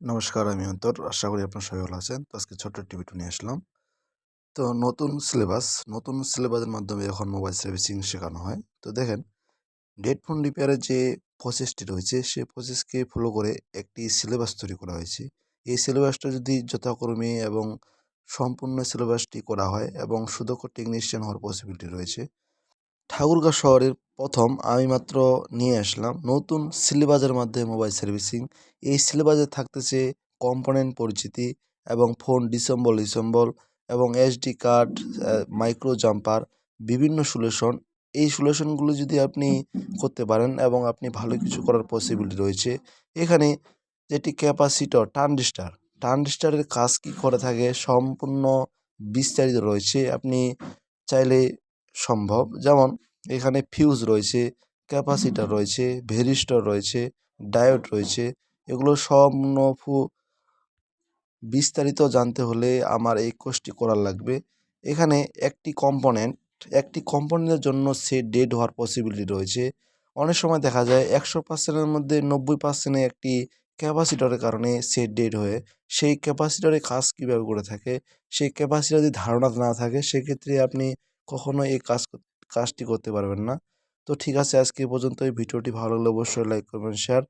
নমস্কার, আমি অন্তর। আশা করি আপনার সবাই ভালো আছেন। তো আজকে ছোট্ট একটি ভিডিও নিয়ে আসলাম। তো নতুন সিলেবাস নতুন সিলেবাসের মাধ্যমে এখন মোবাইল সার্ভিসিং শেখানো হয়, তো দেখেন হেডফোন রিপেয়ারের যে প্রসেসটি রয়েছে, সেই প্রসেসকে ফলো করে একটি সিলেবাস তৈরি করা হয়েছে। এই সিলেবাসটা যদি যথাক্রমে এবং সম্পূর্ণ সিলেবাসটি করা হয় এবং সুদক্ষ টেকনিশিয়ান হওয়ার পসিবিলিটি রয়েছে ঠাকুরগাঁ শহরের প্রথম আমি মাত্র নিয়ে আসলাম। নতুন সিলেবাসের মাধ্যমে মোবাইল সার্ভিসিং। এই সিলেবাসে থাকতেছে কম্পোনেন্ট পরিচিতি এবং ফোন ডিসেম্বল ডিসেম্বল এবং এসডি কার্ড মাইক্রো জাম্পার, বিভিন্ন সলিউশন। এই সলিউশনগুলো যদি আপনি করতে পারেন এবং আপনি ভালো কিছু করার পসিবিলিটি রয়েছে, এখানে যেটি ক্যাপাসিটর ট্রানজিস্টার ট্রানজিস্টারের কাজ কী করে থাকে সম্পূর্ণ বিস্তারিত রয়েছে। আপনি চাইলে সম্ভব। যেমন এখানে ফিউজ রয়েছে ক্যাপাসিটার রয়েছে ভেরিস্টর রয়েছে ডায়োড রয়েছে এগুলো সম্পূর্ণ বিস্তারিত জানতে হলে আমার এই কোর্সটি করার লাগবে। এখানে একটি কম্পোনেন্ট একটি কম্পোনেন্টের জন্য সে ডেড হওয়ার পসিবিলিটি রয়েছে। অনেক সময় দেখা যায় একশো পার্সেন্টের মধ্যে নব্বই পার্সেন্টে একটি ক্যাপাসিটরের কারণে সে ডেড হয়ে সেই ক্যাপাসিটরের কাজ কীভাবে করে থাকে সেই ক্যাপাসিটর যদি ধারণা না থাকে সেক্ষেত্রে আপনি কখনো এই কাজ কাজটি করতে পারবেন না। তো ঠিক আছে, আজকে এই পর্যন্ত এই ভিডিওটি ভালো লাগলে অবশ্যই লাইক করবেন শেয়ার